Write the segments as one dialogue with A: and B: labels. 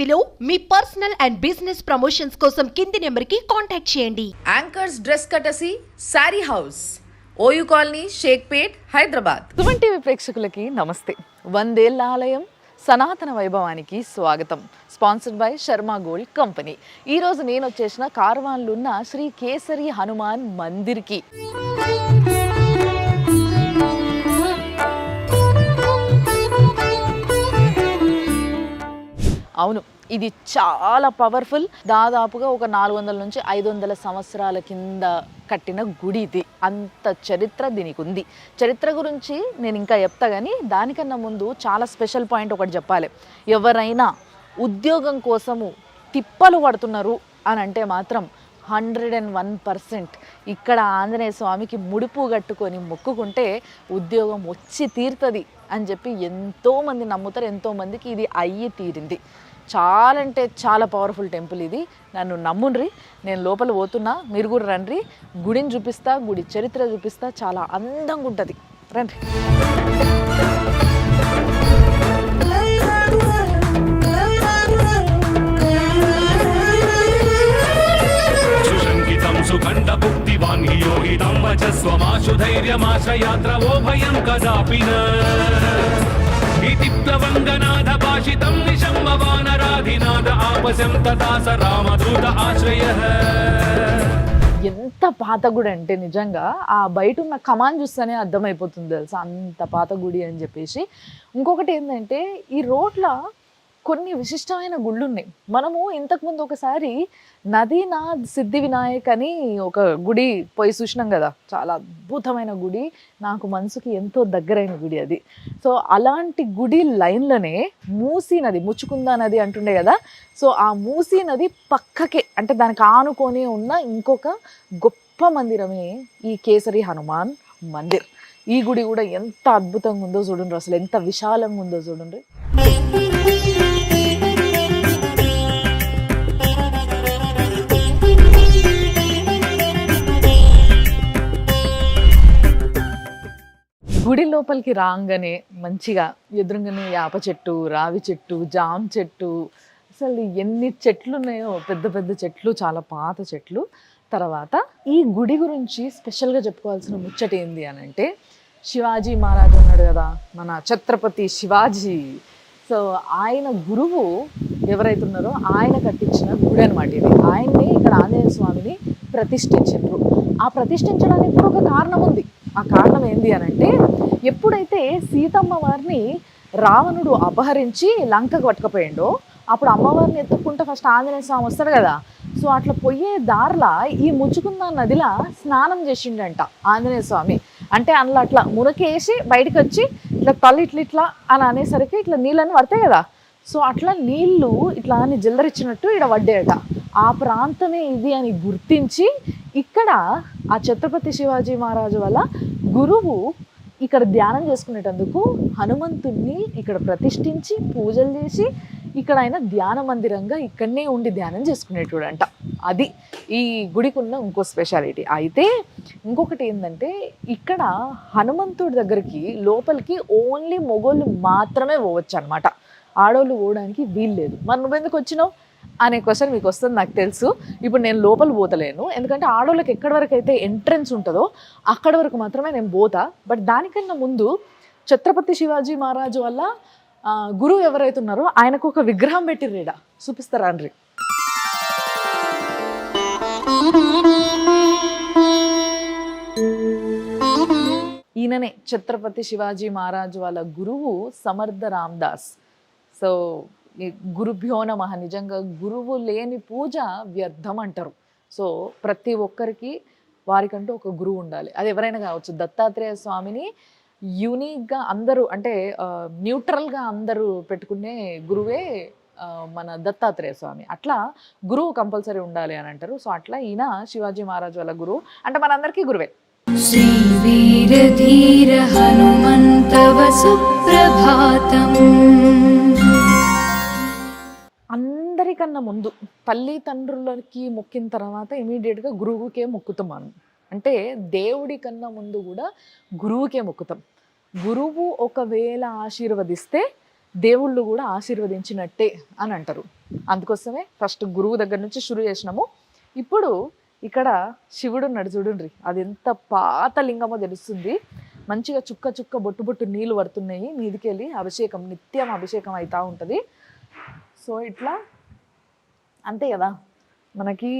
A: టీవీలో మీ personal and business promotions కోసం కింది నెంబర్కి కాంటాక్ట్ చేయండి.
B: Anchors dress కటసి sari house OU colony Shaikpet Hyderabad
C: Suman TV ప్రేక్షకులకి నమస్తే. వందేళ్ళ ఆలయం సనాతన వైభవానికి స్వాగతం. Sponsored by Sharma gold company ఈరోజు నేను వచ్చేసిన కార్వాన్లో ఉన్న శ్రీ కేసరి హనుమాన్ మందిర్కి. అవును ఇది చాలా పవర్ఫుల్ దాదాపుగా ఒక నాలుగు వందల నుంచి ఐదు వందల సంవత్సరాల కింద కట్టిన గుడి ఇది. అంత చరిత్ర దీనికి ఉంది. చరిత్ర గురించి నేను ఇంకా చెప్తా కానీ దానికన్నా ముందు చాలా స్పెషల్ పాయింట్ ఒకటి చెప్పాలి. ఎవరైనా ఉద్యోగం కోసము తిప్పలు పడుతున్నారు అని అంటే మాత్రం హండ్రెడ్ అండ్ వన్ పర్సెంట్ ఇక్కడ ఆంజనేయ స్వామికి ముడుపు కట్టుకొని మొక్కుకుంటే ఉద్యోగం వచ్చి తీరుతుంది అని చెప్పి ఎంతోమంది నమ్ముతారు ఎంతోమందికి ఇది అయ్యి తీరింది. చాలా అంటే చాలా పవర్ఫుల్ టెంపుల్ ఇది. నన్ను నమ్ముండ్రి నేను లోపల పోతున్నా మీరు కూడా రండి గుడిని చూపిస్తా గుడి చరిత్ర చూపిస్తా చాలా అందంగా ఉంటుంది. రండి
D: సుఖండ భుక్తివాన్హి యోహితం ఓ భయం కదాపిన. कदापि न इति प्लवङ्गनाथ भाषितं निशम्भवानराधिनाथ आपशं तथा स रामदूत आश्रयः
C: ఎంత పాత గుడి అంటే నిజంగా ఆ బయట ఉన్న కమాన్ చూస్తేనే అర్థమైపోతుంది తెలుసా అంత పాత గుడి అని చెప్పేసి ఇంకొకటి ఏంటంటే ఈ రోడ్ల కొన్ని విశిష్టమైన గుళ్ళు ఉన్నాయి మనము ఇంతకుముందు ఒకసారి నదీనాథ్ సిద్ధి వినాయక్ అని ఒక గుడి పోయి చూసినాం కదా. చాలా అద్భుతమైన గుడి. నాకు మనసుకి ఎంతో దగ్గరైన గుడి అది. సో అలాంటి గుడి లైన్లోనే మూసీ నది ముచ్చుకుందా నది అంటుండే కదా. సో ఆ మూసీ నది పక్కకే అంటే దానికి ఆనుకొని ఉన్న ఇంకొక గొప్ప మందిరమే ఈ కేసరి హనుమాన్ మందిర్. ఈ గుడి కూడా ఎంత అద్భుతంగా ఉందో చూడండి అసలు ఎంత విశాలంగా ఉందో చూడండి. గుడి లోపలికి రాగానే మంచిగా ఎదురుగానే యాప చెట్టు రావి చెట్టు జామ చెట్టు. అసలు ఎన్ని చెట్లు ఉన్నాయో పెద్ద పెద్ద చెట్లు చాలా పాత చెట్లు. తర్వాత ఈ గుడి గురించి స్పెషల్గా చెప్పుకోవాల్సిన ముచ్చట ఏంది అని అంటే శివాజీ మహారాజు ఉన్నాడు కదా మన ఛత్రపతి శివాజీ. సో ఆయన గురువు ఎవరైతే ఉన్నారో ఆయన కట్టించిన గుడి అనమాట ఇది. ఆయన్ని ఇక్కడ ఆంజనేయ స్వామిని ప్రతిష్ఠించారు ఆ ప్రతిష్ఠించడానికి కూడా ఒక కారణం ఉంది. ఆ కారణం ఏంది అని అంటే ఎప్పుడైతే సీతమ్మ వారిని రావణుడు అపహరించి లంకకు పట్టుకుపోయిండో అప్పుడు అమ్మవారిని ఎత్తుక్కుంటే ఫస్ట్ ఆంజనేయ స్వామి వస్తాడు కదా. సో అట్లా పోయే దారిలా ఈ ముచ్చుకున్న నదిలా స్నానం చేసిండంట ఆంజనేయ స్వామి. అంటే అందులో అట్లా మునకేసి బయటకు వచ్చి ఇట్లా తల్లి ఇట్లా ఇట్లా అని అనేసరికి ఇట్లా నీళ్ళని పడతాయి కదా. సో అట్లా నీళ్ళు ఇట్లా అని జిల్లరిచ్చినట్టు ఇక్కడ పడ్డాయట. ఆ ప్రాంతమే ఇది అని గుర్తించి ఇక్కడ ఆ ఛత్రపతి శివాజీ మహారాజు వల్ల గురువు ఇక్కడ ధ్యానం చేసుకునేటందుకు హనుమంతుణ్ణి ఇక్కడ ప్రతిష్ఠించి పూజలు చేసి ఇక్కడ ఆయన ధ్యాన మందిరంగా ఇక్కడనే ఉండి ధ్యానం చేసుకునేటోడంట. అది ఈ గుడికి ఉన్న ఇంకో స్పెషాలిటీ అయితే ఇంకొకటి ఏంటంటే ఇక్కడ హనుమంతుడి దగ్గరికి లోపలికి ఓన్లీ మొగోళ్ళు మాత్రమే పోవచ్చు అనమాట ఆడోళ్ళు పోవడానికి వీలు లేదు మరి నువ్వెందుకు వచ్చినావు? అనే క్వశ్చన్ మీకు వస్తుంది నాకు తెలుసు. ఇప్పుడు నేను లోపల పోతలేను. ఎందుకంటే ఆడోళ్ళకి ఎక్కడి వరకు అయితే ఎంట్రెన్స్ ఉంటుందో అక్కడి వరకు మాత్రమే నేను పోతా. బట్ దానికన్నా ముందు ఛత్రపతి శివాజీ మహారాజు వల్ల గురువు ఎవరైతే ఉన్నారో ఆయనకు ఒక విగ్రహం పెట్టిర్రీడ? చూపిస్తారా అండ్రి ఈయననే ఛత్రపతి శివాజీ మహారాజు వాళ్ళ గురువు సమర్థ రామ్దాస్ సో గురుభ్యో నమ. నిజంగా గురువు లేని పూజ వ్యర్థం అంటారు. సో ప్రతి ఒక్కరికి వారికంటూ ఒక గురువు ఉండాలి. అది ఎవరైనా కావచ్చు. దత్తాత్రేయ స్వామిని యూనిక్గా అందరూ అంటే న్యూట్రల్గా అందరూ పెట్టుకునే గురువే మన దత్తాత్రేయ స్వామి. అట్లా గురువు కంపల్సరీ ఉండాలి అని అంటారు. సో అట్లా ఈయన శివాజీ మహారాజు వాళ్ళ గురువు. అంటే మనందరికీ గురువే.
E: శ్రీ ధీర హనుమంతవ సుప్రభాతం.
C: అందరికన్నా ముందు తల్లి తండ్రులకి మొక్కిన తర్వాత ఇమీడియట్గా గురువుకే మొక్కుతాం మనం. అంటే దేవుడి కన్నా ముందు కూడా గురువుకే మొక్కుతాం. గురువు ఒకవేళ ఆశీర్వదిస్తే దేవుళ్ళు కూడా ఆశీర్వదించినట్టే అని అంటారు. అందుకోసమే ఫస్ట్ గురువు దగ్గర నుంచి షురు చేసినాము. ఇప్పుడు ఇక్కడ శివుడు నడుచుడుండ్రి అది ఎంత పాత లింగమో తెలుస్తుంది. మంచిగా చుక్క చుక్క బొట్టు బొట్టు నీళ్ళు పడుతున్నాయి. మీదికెళ్ళి అభిషేకం నిత్యం అభిషేకం అవుతూ ఉంటుంది. సో ఇట్లా అంతే కదా. మనకి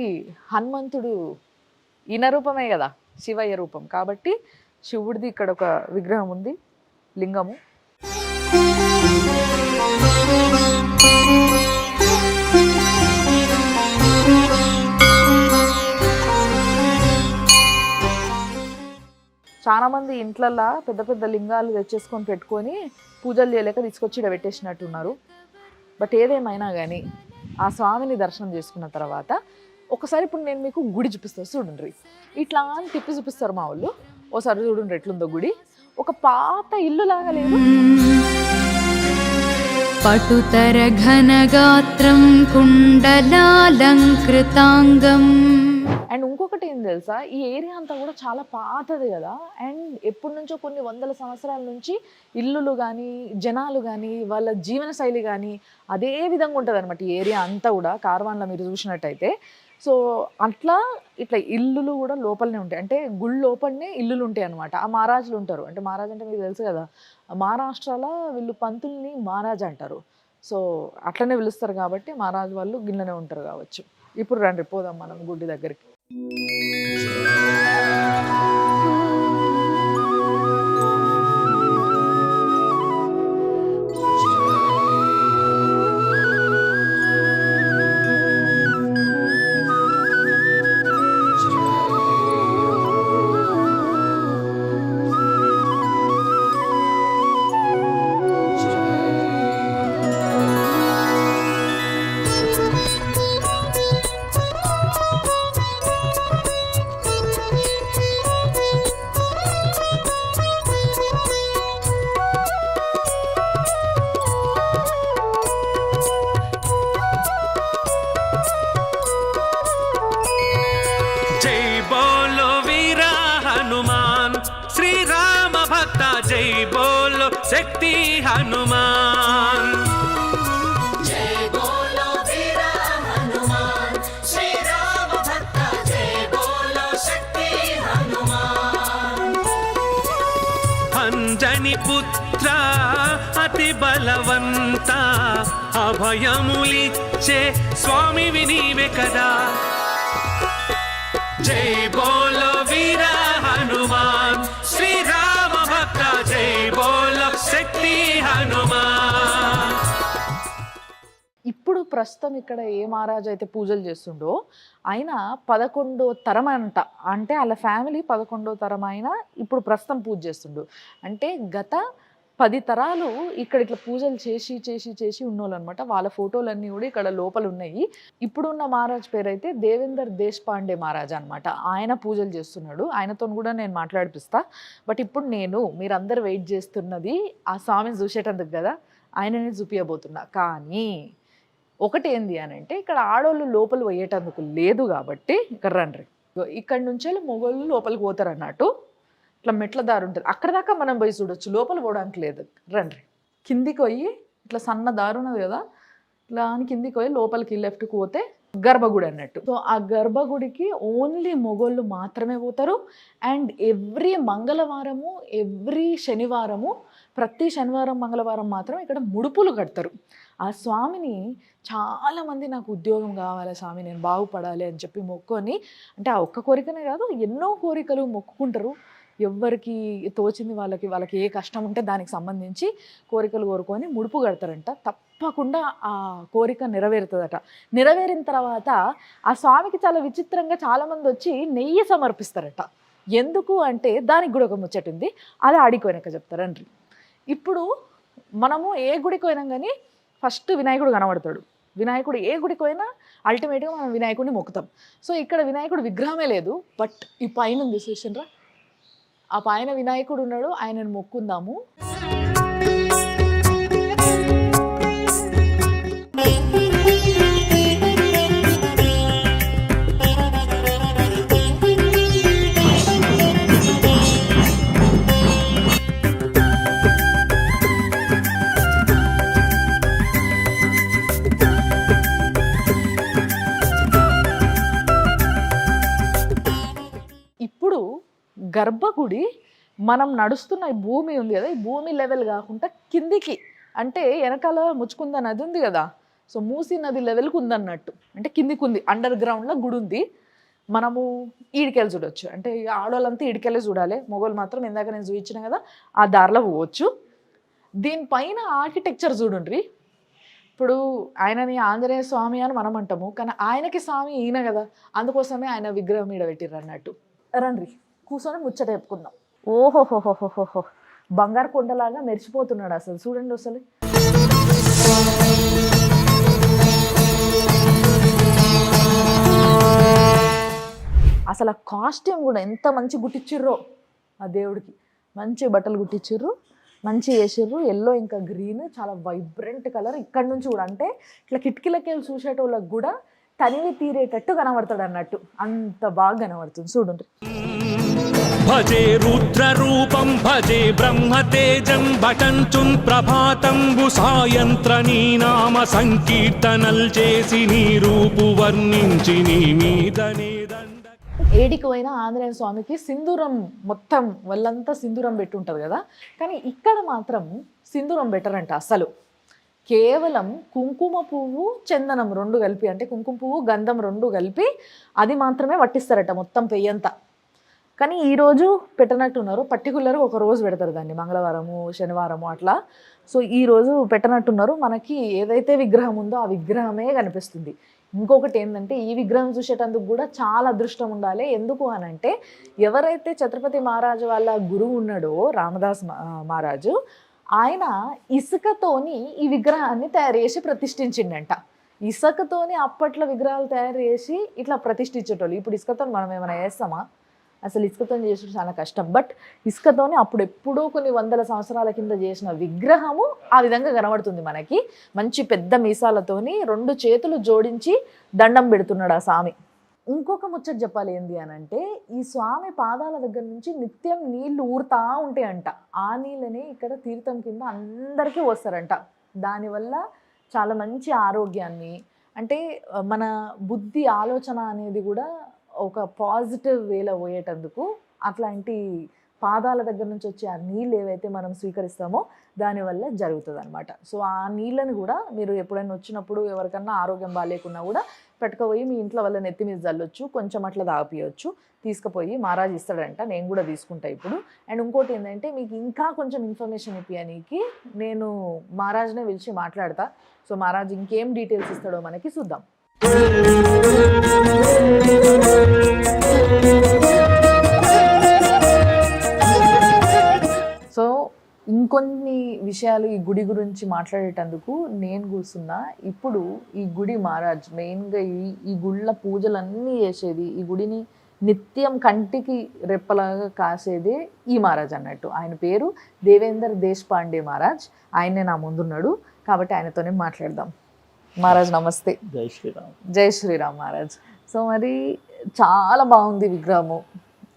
C: హనుమంతుడు ఈయన రూపమే కదా శివయ్య రూపం. కాబట్టి శివుడిది ఇక్కడ ఒక విగ్రహం ఉంది లింగము. చాలా మంది ఇంట్లల్లో పెద్ద పెద్ద లింగాలు తెచ్చేసుకొని పెట్టుకొని పూజలు చేయలేక తీసుకొచ్చి ఇక్కడ పెట్టేసినట్టున్నారు. బట్ ఏదేమైనా కానీ ఆ స్వామిని దర్శనం చేసుకున్న తర్వాత ఒకసారి ఇప్పుడు నేను మీకు గుడి చూపిస్తాను. చూడండి. ఇట్లా అని తిప్పి చూపిస్తారు మా వాళ్ళు. ఓసారి చూడండి ఎట్లుందో గుడి. ఒక పాత ఇల్లు లాగా లేదు.
E: పటుతర ఘనగాత్రం కుండలాలంకృతాంగం.
C: అండ్ ఇంకొకటి ఏం తెలుసా? ఈ ఏరియా అంతా కూడా చాలా పాతది కదా? అండ్ ఎప్పటి నుంచో కొన్ని వందల సంవత్సరాల నుంచి ఇల్లులు కానీ జనాలు కానీ వాళ్ళ జీవన శైలి కానీ అదే విధంగా ఉంటుంది అనమాట ఈ ఏరియా అంతా కూడా కార్వాన్లో మీరు చూసినట్టయితే. సో అట్లా ఇట్లా ఇల్లులు కూడా లోపలనే ఉంటాయి. అంటే గుళ్ళు లోపలనే ఇల్లులు ఉంటాయి అనమాట ఆ మహారాజులు ఉంటారు. అంటే మహారాజ్ అంటే మీకు తెలుసు కదా? మహారాష్ట్రలో వీళ్ళు పంతుల్ని మహారాజ్ అంటారు. సో అట్లనే పిలుస్తారు కాబట్టి మహారాజు వాళ్ళు గిన్నెనే ఉంటారు కావచ్చు. ఇప్పుడు రండి పోదాం మనం గుడి దగ్గరికి.
D: శక్తి హనుమాన్. అంజని పుత్ర అతి బలవంత అభయములిచ్చే స్వామి వినీవే కదా. జై బోలో వీర హనుమాన్. శ్రీరామ భక్త జై బోలో
C: ప్రస్తుతం ఇక్కడ ఏ మహారాజు అయితే పూజలు చేస్తుండో ఆయన పదకొండో తరం అంట. అంటే వాళ్ళ ఫ్యామిలీ పదకొండో తరం ఆయన ఇప్పుడు ప్రస్తుతం పూజ చేస్తుండు. అంటే గత పది తరాలు ఇక్కడ ఇట్లా పూజలు చేసి చేసి చేసి ఉన్నోళ్ళు అనమాట వాళ్ళ ఫోటోలన్నీ కూడా ఇక్కడ లోపల ఉన్నాయి. ఇప్పుడున్న మహారాజ్ పేరు అయితే దేవేందర్ దేశపాండే మహారాజ్ అనమాట ఆయన పూజలు చేస్తున్నాడు. ఆయనతో కూడా నేను మాట్లాడిపిస్తా. బట్ ఇప్పుడు నేను మీరందరు వెయిట్ చేస్తున్నది ఆ స్వామిని చూసేటందుకు కదా. ఆయననే చూపించబోతున్నా కానీ ఒకటి ఏంది అని అంటే ఇక్కడ ఆడోళ్ళు లోపల పోయేటందుకు లేదు కాబట్టి ఇక్కడ రండి. ఇగో ఇక్కడ నుంచి మొగోళ్ళు లోపలికి పోతారు అన్నట్టు ఇట్లా మెట్ల దారి ఉంటుంది. అక్కడ దాకా మనం పోయి చూడొచ్చు. లోపల పోవడానికి లేదు. రండి. కిందికి పోయి ఇట్లా సన్న దారి ఉన్నది కదా ఇట్లా అని కిందికి పోయి లోపలికి లెఫ్ట్కి పోతే గర్భగుడి అన్నట్టు. సో ఆ గర్భగుడికి ఓన్లీ మొగోళ్ళు మాత్రమే పోతారు. అండ్ ఎవ్రీ మంగళవారము ఎవ్రీ శనివారము ప్రతి శనివారం మంగళవారం మాత్రం ఇక్కడ ముడుపులు కడతారు. ఆ స్వామిని చాలామంది నాకు ఉద్యోగం కావాలి స్వామి నేను బాగుపడాలి అని చెప్పి మొక్కుని అంటే ఆ ఒక్క కోరికనే కాదు ఎన్నో కోరికలు మొక్కుకుంటారు. ఎవరికి తోచింది వాళ్ళకి వాళ్ళకి ఏ కష్టం ఉంటే దానికి సంబంధించి కోరికలు కోరుకొని ముడుపు కడతారంట. తప్పకుండా ఆ కోరిక నెరవేరుతుందట. నెరవేరిన తర్వాత ఆ స్వామికి చాలా విచిత్రంగా చాలామంది వచ్చి నెయ్యి సమర్పిస్తారట. ఎందుకు అంటే దానికి కూడా ఒక ముచ్చట ఉంది. అది ఆడిపోయినాక చెప్తారండ్రి ఇప్పుడు మనము ఏ గుడికి పోయినాం కానీ ఫస్ట్ వినాయకుడు కనబడతాడు. వినాయకుడు ఏ గుడికి పోయినా అల్టిమేట్గా మనం వినాయకుడిని మొక్కుతాం. సో ఇక్కడ వినాయకుడు విగ్రహమే లేదు బట్ ఈ పైన ఉంది చూసిండ్రా ఆ పైన వినాయకుడు ఉన్నాడు ఆయనను మొక్కుందాము. గర్భగుడి మనం నడుస్తున్న ఈ భూమి ఉంది కదా ఈ భూమి లెవెల్ కాకుండా కిందికి అంటే వెనకాల ముచ్చుకుంద నది ఉంది కదా సో మూసీ నది లెవెల్కి ఉందన్నట్టు. అంటే కిందికి ఉంది అండర్ గ్రౌండ్లో గుడి ఉంది. మనము ఈడికెళ్ళి చూడొచ్చు. అంటే ఆడవాళ్ళంతా ఈడికెళ్ళి చూడాలి. మొగోళ్ళు మాత్రం ఇందాక నేను చూపించిన కదా ఆ దారిలో పోవచ్చు. దీనిపైన ఆర్కిటెక్చర్ చూడండి ఇప్పుడు ఆయనని ఆంజనేయ స్వామి అని మనం అంటాము కానీ ఆయనకి స్వామి ఈయన కదా అందుకోసమే ఆయన విగ్రహం ఈడ పెట్టిర్రు అన్నట్టు. రండి. కూర్చొని ముచ్చట చెప్పుకుందాం. ఓహోహోహోహోహో. బంగారు కొండలాగా మెరిచిపోతున్నాడు అసలు. చూడండి అసలు. అసలు ఆ కాస్ట్యూమ్ కూడా ఎంత మంచి గుట్టించిర్రో ఆ దేవుడికి. మంచి బట్టలు గుట్టించిర్రు మంచి వేసిర్రు ఎల్లో ఇంకా గ్రీన్ చాలా వైబ్రెంట్ కలర్ ఇక్కడ నుంచి కూడా అంటే ఇట్లా కిటికీలకి వెళ్ళి చూసేటోళ్ళకి కూడా తనివి తీరేటట్టు కనబడతాడు అన్నట్టు. అంత బాగా కనబడుతుంది. చూడండి.
D: భజే రుద్రరూపం భజే బ్రహ్మతేజం భటంచుం ప్రభాతంబు సాయంత్ర నీ నామ సంకీర్తనల్ చేసి నీ రూపు వర్ణించి నీ మీదనే దండ.
C: ఏడికి పోయినా ఆంజనేయ స్వామికి సింధూరం మొత్తం వల్లంతా సింధూరం పెట్టుంటారు కదా? కానీ ఇక్కడ మాత్రం సింధూరం పెట్టరంట అసలు. కేవలం కుంకుమ పువ్వు చందనం రెండు కలిపి అంటే కుంకుమ పువ్వు గంధం రెండు కలిపి అది మాత్రమే పట్టిస్తారట మొత్తం పెయ్యంతా. కానీ ఈరోజు పెట్టనట్టున్నారు పర్టికులర్ ఒక రోజు పెడతారు దాన్ని. మంగళవారము శనివారము అట్లా. సో ఈ రోజు పెట్టనట్టున్నారు మనకి ఏదైతే విగ్రహం ఉందో ఆ విగ్రహమే కనిపిస్తుంది. ఇంకొకటి ఏంటంటే ఈ విగ్రహం చూసేటందుకు కూడా చాలా అదృష్టం ఉండాలి. ఎందుకు అని అంటే ఎవరైతే ఛత్రపతి మహారాజు వాళ్ళ గురువు ఉన్నాడో రామదాస్ మహారాజు ఆయన ఇసుకతోని ఈ విగ్రహాన్ని తయారు చేసి ప్రతిష్ఠించిండంట. ఇసుకతోని అప్పట్లో విగ్రహాలు తయారు చేసి ఇట్లా ప్రతిష్ఠించేటోళ్ళు. ఇప్పుడు ఇసుకతో మనం ఏమైనా వేస్తామా అసలు ఇసుకతో చేసుడు చాలా కష్టం. బట్ ఇసుకతోని అప్పుడు ఎప్పుడో కొన్ని వందల సంవత్సరాల కింద చేసిన విగ్రహము ఆ విధంగా కనబడుతుంది మనకి. మంచి పెద్ద మీసాలతోని రెండు చేతులు జోడించి దండం పెడుతున్నాడు ఆ స్వామి. ఇంకొక ముచ్చట చెప్పాలి ఏంది అని అంటే ఈ స్వామి పాదాల దగ్గర నుంచి నిత్యం నీళ్ళు ఊరుతా ఉంటాయంట. ఆ నీళ్ళని ఇక్కడ తీర్థం కింద అందరికీ వస్తారంట దానివల్ల చాలా మంచి ఆరోగ్యాన్ని అంటే మన బుద్ధి ఆలోచన అనేది కూడా ఒక పాజిటివ్ వేలో పోయేటందుకు అట్లాంటి పాదాల దగ్గర నుంచి వచ్చే ఆ నీళ్ళు ఏవైతే మనం స్వీకరిస్తామో దానివల్ల జరుగుతుంది అనమాట సో ఆ నీళ్ళని కూడా మీరు ఎప్పుడైనా వచ్చినప్పుడు ఎవరికన్నా ఆరోగ్యం బాగాలేకున్నా కూడా పెట్టుకుపోయి మీ ఇంట్లో వల్ల నెత్తి మీద చల్లొచ్చు కొంచెం అట్లా తాగిపియొచ్చు తీసుకుపోయి మహారాజ్ ఇస్తాడంట నేను కూడా తీసుకుంటా ఇప్పుడు. అండ్ ఇంకోటి ఏంటంటే మీకు ఇంకా కొంచెం ఇన్ఫర్మేషన్ ఇప్పియనీకి నేను మహారాజ్నే పిలిచి మాట్లాడతా. సో మహారాజ్ ఇంకేం డీటెయిల్స్ ఇస్తాడో మనకి చూద్దాం. సో ఇంకొన్ని విషయాలు ఈ గుడి గురించి మాట్లాడేటందుకు నేను కూర్చున్నా. ఇప్పుడు ఈ గుడి మహారాజ్ మెయిన్గా ఈ ఈ గుళ్ళ పూజలన్నీ చేసేది ఈ గుడిని నిత్యం కంటికి రెప్పలాగా కాసేదే ఈ మహారాజ్ అన్నట్టు. ఆయన పేరు దేవేందర్ దేశపాండే మహారాజ్. ఆయనే నా ముందున్నాడు. కాబట్టి ఆయనతోనే మాట్లాడదాం. మహారాజ్ నమస్తే.
F: జై శ్రీరామ్.
C: జై శ్రీరామ్ మహారాజ్. సో మరి చాలా బాగుంది విగ్రహము.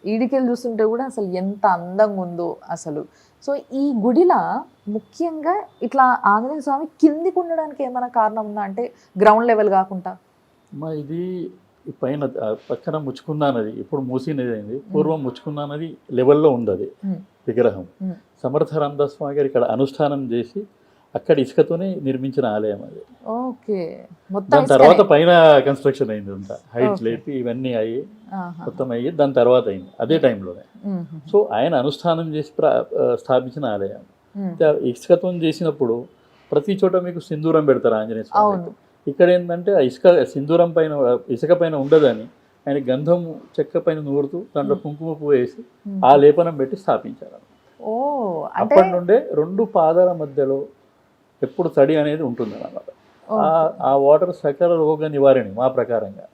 C: ఈడికెళ్ళి చూస్తుంటే కూడా అసలు ఎంత అందంగా ఉందో అసలు. సో ఈ గుడిలా ముఖ్యంగా ఇట్లా ఆంజనేయ స్వామి కిందికి ఉండడానికి ఏమైనా కారణం ఉందా? అంటే గ్రౌండ్ లెవెల్ కాకుండా.
F: ఇది పైన పక్కన ముచ్చుకున్న నది ఇప్పుడు మూసీ నది అయింది. పూర్వం ముచ్చుకున్న నది లెవెల్లో ఉంది అది
C: Hmm.
F: విగ్రహం. సమర్థ రామదాస్ స్వామి గారు ఇక్కడ అనుష్ఠానం చేసి అక్కడ ఇసుకతోనే నిర్మించిన ఆలయం అది.
C: ఓకే. మొత్తం
F: దాని తర్వాత. పైన కన్స్ట్రక్షన్ అయింది అంతా హైట్. లేపి ఇవన్నీ అయ్యి. మొత్తం అయ్యి దాని తర్వాత అయింది అదే టైంలోనే. సో ఆయన అనుష్ఠానం చేసి స్థాపించిన ఆలయం
C: మ్మ్.
F: ఆ ఇసుకతో చేసినప్పుడు ప్రతి చోట మీకు సింధూరం పెడతారు ఆంజనేయ స్వామి ఇక్కడ ఏంటంటే ఆ ఇసుక సింధూరం పైన ఇసుక పైన ఉండదని ఆయన గంధం చెక్క పైన నూరుతూ దాంట్లో కుంకుమ పువ్వు వేసి. ఆ లేపనం పెట్టి స్థాపించారు అప్పటి నుండే రెండు పాదాల మధ్యలో ఎప్పుడు తడి అనేది ఉంటుంది అన్నమాట ఆ- వాటర్ సకల రోగ నివారణి మా ప్రకారంగా.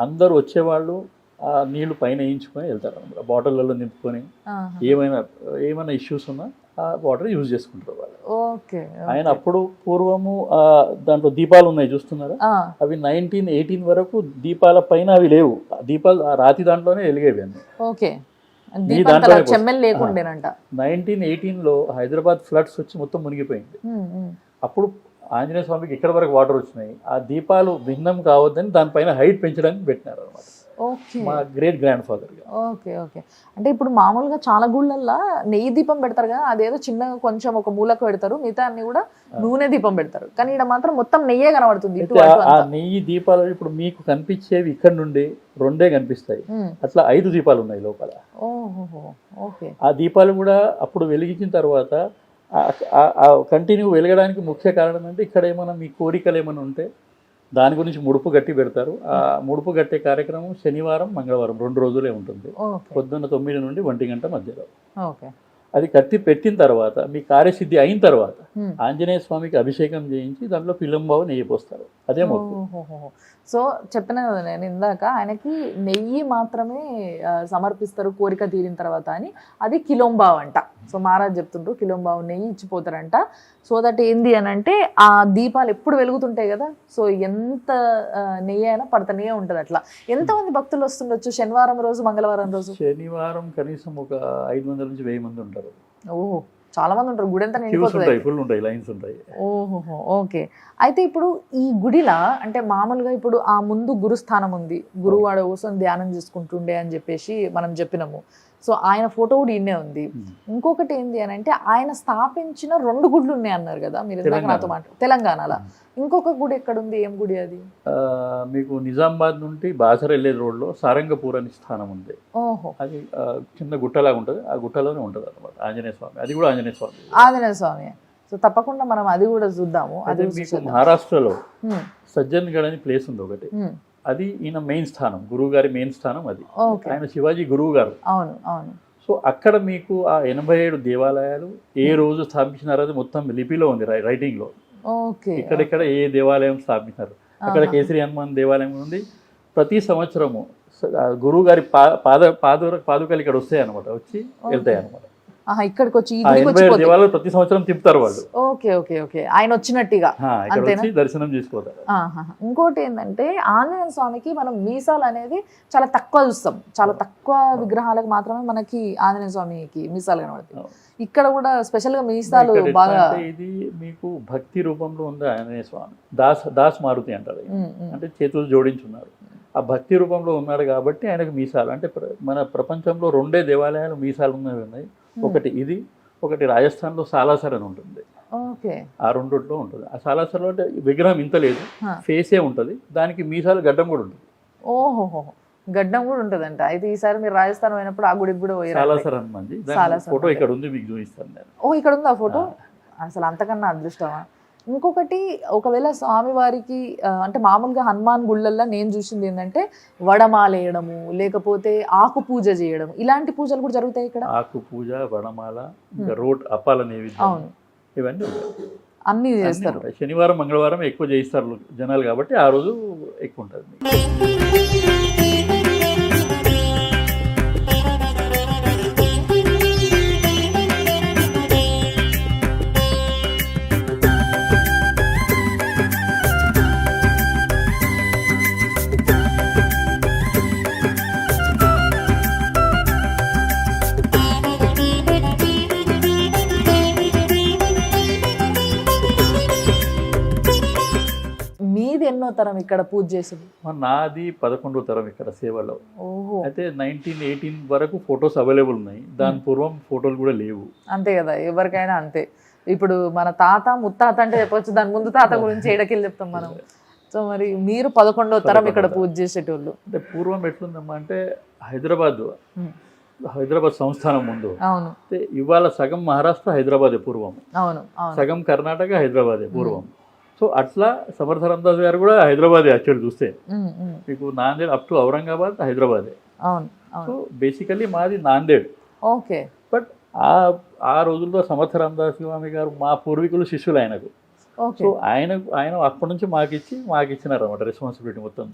F: అందరూ వచ్చేవాళ్ళు ఆ నీళ్ళు పైన వేయించుకొని వెళ్తారు అనమాట. బాటిళ్ళలో నింపుకొని. ఏమైనా ఏమైనా ఇష్యూస్ ఉన్నా ఆ వాటర్ యూజ్ చేసుకుంటారు వాళ్ళు.
C: ఓకే
F: ఆయన అప్పుడు పూర్వము దాంట్లో దీపాలు ఉన్నాయి చూస్తున్నారా? అవి నైన్టీన్ ఎయిటీన్ వరకు దీపాల పైన అవి లేవు. దీపాలు ఆ రాతి దాంట్లోనే వెలిగేవి అన్ని.
C: ఓకే.
F: నైన్టీన్ ఎయిటీన్లో హైదరాబాద్ ఫ్లడ్స్ వచ్చి మొత్తం మునిగిపోయింది. అప్పుడు ఆంజనేయ స్వామికి ఇక్కడ వరకు వాటర్ వచ్చినాయి. ఆ దీపాలు భిన్నం కావద్దని దానిపైన హైట్ పెంచడానికి పెట్టినారు అనమాట
C: ఓకే.
F: మా great grand father
C: okay okay. అంటే ఇప్పుడు మామూలుగా చాలా గుళ్ళల్లో నెయ్యి దీపం పెడతారు కదా అదేదో చిన్నగా కొంచెం ఒక మూలకు పెడతారు మిగతా అన్ని కూడా నూనె దీపం పెడతారు. కానీ ఇక్కడ మాత్రం మొత్తం నెయ్యే కనబడుతుంది
F: ఆ-. నెయ్యి దీపాలు ఇప్పుడు మీకు కనిపించేవి ఇక్కడ నుండి రెండే కనిపిస్తాయి. అట్లా ఐదు దీపాలు ఉన్నాయి లోపల.
C: ఓకే.
F: ఆ దీపాలు కూడా అప్పుడు వెలిగించిన తర్వాత కంటిన్యూ వెలగడానికి ముఖ్య కారణం అంటే ఇక్కడ ఏమైనా మీ కోరికలు ఏమైనా ఉంటే దాని గురించి ముడుపు గట్టి పెడతారు. ఆ ముడుపు కట్టే కార్యక్రమం శనివారం మంగళవారం రెండు రోజులే ఉంటుంది. పొద్దున్న తొమ్మిది నుండి ఒంటి గంట మధ్యలో. అది కత్తి పెట్టిన తర్వాత మీ కార్యసిద్ధి అయిన తర్వాత. ఆంజనేయ స్వామికి అభిషేకం చేయించి దాంట్లో పిల్లంబావు నెయ్యి పోస్తారు. అదే
C: ఓహోహోహో. సో చెప్పిన కదా నేను ఇందాక ఆయనకి నెయ్యి మాత్రమే సమర్పిస్తారు కోరిక తీరిన తర్వాత అని. అది కిలోంబావ్ అంట. సో మహారాజ్ చెప్తుండ్రు కిలోంబావ్ నెయ్యి ఇచ్చిపోతారంట. సో దట్ ఏంది అని అంటే ఆ దీపాలు ఎప్పుడు వెలుగుతుంటాయి కదా? సో ఎంత నెయ్యి అయినా పడతనే ఉంటుంది అట్లా. ఎంతమంది భక్తులు వస్తుండొచ్చు శనివారం రోజు మంగళవారం రోజు?
F: శనివారం కనీసం ఒక ఐదు వందల నుంచి వెయ్యి మంది ఉంటారు.
C: ఓహో. చాలా మంది ఉంటారు గుడి అంతా నిండిపోతుంది
F: లైన్స్ ఉంటాయి.
C: ఓహోహో ఓకే. అయితే ఇప్పుడు ఈ గుడిలా అంటే మామూలుగా ఇప్పుడు ఆ ముందు గురుస్థానం ఉంది. గురువు వాడు కోసం ధ్యానం చేసుకుంటుండే అని చెప్పేసి మనం చెప్పినాము. సో ఆయన ఫోటో కూడా ఇన్నే ఉంది. ఇంకొకటి ఏంది అని అంటే ఆయన స్థాపించిన రెండు గుడ్లు ఉన్నాయి అన్నారు కదా మీరు ఇందాక. నాతో మాట తెలంగాణలో. ఇంకొక గుడి ఎక్కడ ఉంది ఏం గుడి అది?
F: మీకు నిజామాబాద్ నుండి బాసర్ వెళ్ళే రోడ్లో సారంగపూర్ అనే స్థానం ఉంది.
C: ఓహో.
F: అది చిన్న గుట్టలాగా ఉంటుంది. ఆ గుట్టలోనే ఉంటుంది అనమాట ఆంజనేయ స్వామి. అది కూడా ఆంజనేయ స్వామి.
C: ఆంజనేయ స్వామి. సో తప్పకుండా మనం అది కూడా చూద్దాము. అది.
F: మహారాష్ట్రలో సజ్జన్గఢ్ అని ప్లేస్ ఉంది ఒకటి. అది ఈయన మెయిన్ స్థానం గురువు గారి మెయిన్ స్థానం అది. ఆయన శివాజీ గురువు గారు
C: అవును అవును.
F: సో అక్కడ మీకు ఆ ఎనభై ఏడు దేవాలయాలు ఏ రోజు స్థాపించినారో? అది మొత్తం లిపిలో ఉంది రైటింగ్లో. ఇక్కడెక్కడ ఏ దేవాలయం స్థాపించారు? అక్కడ. కేసరి హనుమాన్ దేవాలయం ఉంది ప్రతి సంవత్సరము గురువు గారి పాద పాద పాదుకలు ఇక్కడ వస్తాయి అనమాట వచ్చి వెళ్తాయి అనమాట
C: ఇక్కడికి వచ్చి
F: ప్రతి సంవత్సరం తిప్పుతారు వాళ్ళు.
C: Okay okay okay. ఆయన వచ్చినట్టుగా.
F: దర్శనం చేసుకోతారు.
C: ఇంకోటి ఏంటంటే ఆంజనేయ స్వామికి మనం మీసాలు అనేది చాలా తక్కువ చూస్తాం. చాలా తక్కువ విగ్రహాలకు మాత్రమే మనకి ఆంజనేయ స్వామికి మీసాలు కనబడతాయి. ఇక్కడ కూడా స్పెషల్గా మీసాలు బాగా
F: అంటే ఇది మీకు భక్తి రూపంలో ఉంది ఆంజనేయ స్వామి. దాస్ దాస్ మారుతి అంటారు. అంటే చేతులు జోడించున్నారు. ఆ భక్తి రూపంలో ఉన్నాడు కాబట్టి ఆయనకు మీసాలు. అంటే మన ప్రపంచంలో రెండే దేవాలయాలు మీసాలు ఉన్నవి ఉన్నాయి. ఒకటి ఇది ఒకటి రాజస్థాన్లో సాలాసర్ అని ఉంటుంది.
C: ఓకే.
F: ఆ రెండిట్లో ఉంటుంది. ఆ సాలాసర్లో అంటే విగ్రహం ఇంత లేదు. ఫేసే ఉంటుంది. దానికి మీసాలు గడ్డం కూడా ఉంటుంది.
C: ఓహోహో. గడ్డం కూడా ఉంటదంట. అయితే ఈసారి మీరు రాజస్థాన్ పోయినప్పుడు ఆ గుడికి కూడా పోయారు
F: సాలాసర్
C: సాలాసర్
F: ఫోటో ఇక్కడ ఉంది మీకు చూపిస్తాను నేను.
C: ఓ ఇక్కడ ఉందా ఫోటో? అసలు అంతకన్నా అదృష్టమా? ఇంకొకటి ఒకవేళ స్వామివారికి అంటే మామూలుగా హనుమాన్ గుళ్ళల్లో నేను చూసింది ఏంటంటే వడమాల వేయడము లేకపోతే ఆకు పూజ చేయడం ఇలాంటి పూజలు కూడా జరుగుతాయి ఇక్కడ?
F: ఆకు పూజ వడమాల ఇంకా రోడ్ అప్పాల నైవేద్యం ఇవన్నీ.
C: అన్ని చేస్తారు.
F: శనివారం మంగళవారం ఎక్కువ చేయిస్తారు జనాలు కాబట్టి ఆ రోజు ఎక్కువ ఉంటుంది.
C: ఎన్నో తరం ఇక్కడ పూజ చేసింది.
F: నాది పదకొండో తరం ఇక్కడ సేవలో. అయితే నైన్టీన్ ఎయిటీన్ వరకు ఫొటోస్ అవైలబుల్ ఉన్నాయి. దాని పూర్వం ఫోటోలు కూడా లేవు.
C: అంతే కదా ఎవరికైనా అంతే. ఇప్పుడు మన తాత ముత్తాత అంటే చెప్పొచ్చు. దాని ముందు తాత గురించి ఏడకెళ్ళి చెప్తాం మనం. సో మరి మీరు పదకొండవ తరం ఇక్కడ పూజ చేసేటోళ్ళు.
F: అంటే పూర్వం ఎట్లుందమ్మా అంటే హైదరాబాద్.
C: ఉమ్.
F: హైదరాబాద్ సంస్థానం ముందు.
C: అవును.
F: ఇవాళ సగం మహారాష్ట్ర హైదరాబాదే పూర్వం.
C: అవును అవును.
F: సగం కర్ణాటక హైదరాబాదే పూర్వం. సో అట్లా సమర్థ రామదాస్ గారు కూడా హైదరాబాదే యాక్చువల్ చూస్తే. మీకు నాందేడ్ అప్ టు ఔరంగాబాద్ హైదరాబాదే.
C: అవును
F: సో బేసికలీ మాది నాందేడ్.
C: ఓకే.
F: బట్ ఆ ఆ రోజుల్లో సమర్థ రామదాస్ స్వామి గారు మా పూర్వీకులు శిష్యులు ఆయనకు. సో ఆయన ఆయన అప్పటి నుంచి మాకు ఇచ్చి మాకు ఇచ్చినారు అనమాట రెస్పాన్సిబిలిటీ మొత్తం.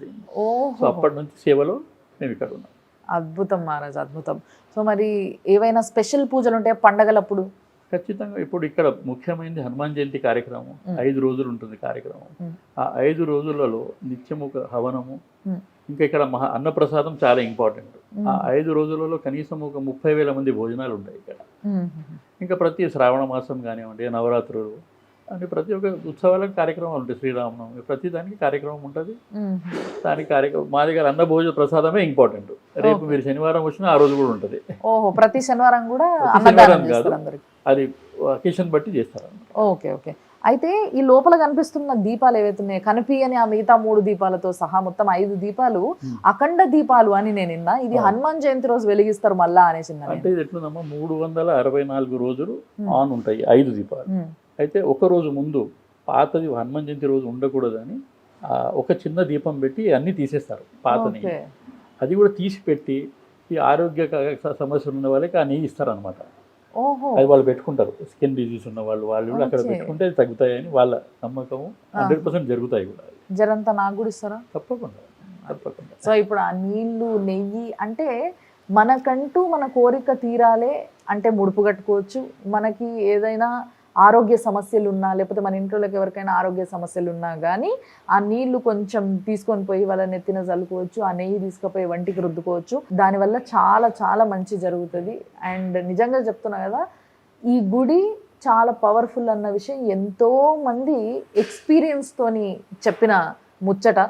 F: సో అప్పటి నుంచి సేవలో మేము ఇక్కడ ఉన్నాం.
C: అద్భుతం మహారాజ్ అద్భుతం. సో మరి ఏవైనా స్పెషల్ పూజలు ఉంటాయా పండగలప్పుడు?
F: ఖచ్చితంగా ఇప్పుడు ఇక్కడ ముఖ్యమైనది హనుమాన్ జయంతి కార్యక్రమం. ఐదు రోజులు ఉంటుంది కార్యక్రమం. ఆ ఐదు రోజులలో నిత్యం ఒక హవనము. ఇంకా ఇక్కడ మహా అన్నప్రసాదం చాలా ఇంపార్టెంట్. ఆ. ఐదు రోజులలో కనీసం ఒక ముప్పై వేల మంది భోజనాలు ఉంటాయి ఇక్కడ. ఇంకా ప్రతి శ్రావణ మాసం కానివ్వండి నవరాత్రులు అంటే ప్రతి ఒక్క ఉత్సవాలకు కార్యక్రమాలు ఉంటాయి. శ్రీరామనవమి ప్రతి దానికి కార్యక్రమం ఉంటుంది. దానికి కార్యక్రమం మా దగ్గర అన్న భోజన ప్రసాదమే ఇంపార్టెంట్. రేపు మీరు శనివారం వచ్చినా ఆ రోజు కూడా ఉంటుంది.
C: ఓహో ప్రతి శనివారం కూడా
F: శనివారం కాదు. అది అకేషన్ బట్టి చేస్తారు
C: ఓకే ఓకే. అయితే ఈ లోపల కనిపిస్తున్న దీపాలు ఏవైతే ఉన్నాయో కనిపించని ఆ మిగతా మూడు దీపాలతో సహా మొత్తం ఐదు దీపాలు అఖండ దీపాలు అని నేను విన్నా. ఇది. హనుమాన్ జయంతి రోజు వెలిగిస్తారు మళ్ళా అనేసి
F: అంటే ఇది ఎట్లుందమ్మా మూడు వందల అరవై నాలుగు రోజులు. ఆన్ ఉంటాయి ఐదు దీపాలు. అయితే ఒక రోజు ముందు పాతది హనుమాన్ జయంతి రోజు ఉండకూడదని ఆ, ఒక చిన్న దీపం పెట్టి అన్నీ తీసేస్తారు పాతని అది కూడా తీసి పెట్టి ఈ ఆరోగ్య సమస్యలు ఉన్న వాళ్ళకి ఆ నెయ్యి ఇస్తారనమాట అది వాళ్ళు పెట్టుకుంటారు. స్కిన్ డిజీస్ ఉన్న వాళ్ళు వాళ్ళు కూడా అక్కడ. పెట్టుకుంటే తగ్గుతాయని వాళ్ళ నమ్మకం హండ్రెడ్ పర్సెంట్ జరుగుతాయి కూడా.
C: జరంతా నాకు కూడా ఇస్తారా?
F: తప్పకుండా తప్పకుండా.
C: సో ఇప్పుడు ఆ నీళ్ళు నెయ్యి అంటే మనకంటూ మన కోరిక తీరాలే అంటే ముడుపు కట్టుకోవచ్చు. మనకి ఏదైనా ఆరోగ్య సమస్యలు ఉన్నా లేకపోతే మన ఇంట్లోకి ఎవరికైనా ఆరోగ్య సమస్యలు ఉన్నా కానీ ఆ నీళ్ళు కొంచెం తీసుకొని పోయి వాళ్ళ నెత్తిన చల్లుకోవచ్చు ఆ నెయ్యి తీసుకుపోయి వంటికి రుద్దుకోవచ్చు. దానివల్ల చాలా చాలా మంచి జరుగుతుంది. అండ్ నిజంగా చెప్తున్నా కదా ఈ గుడి చాలా పవర్ఫుల్ అన్న విషయం ఎంతో మంది ఎక్స్పీరియన్స్ తోని చెప్పిన ముచ్చట.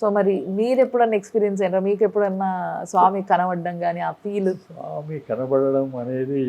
C: సో మరి మీరు ఎప్పుడన్నా ఎక్స్పీరియన్స్ అయినారా? మీకు ఎప్పుడన్నా స్వామి కనబడడం కానీ ఆ ఫీల్?
F: స్వామి కనబడడం అనేది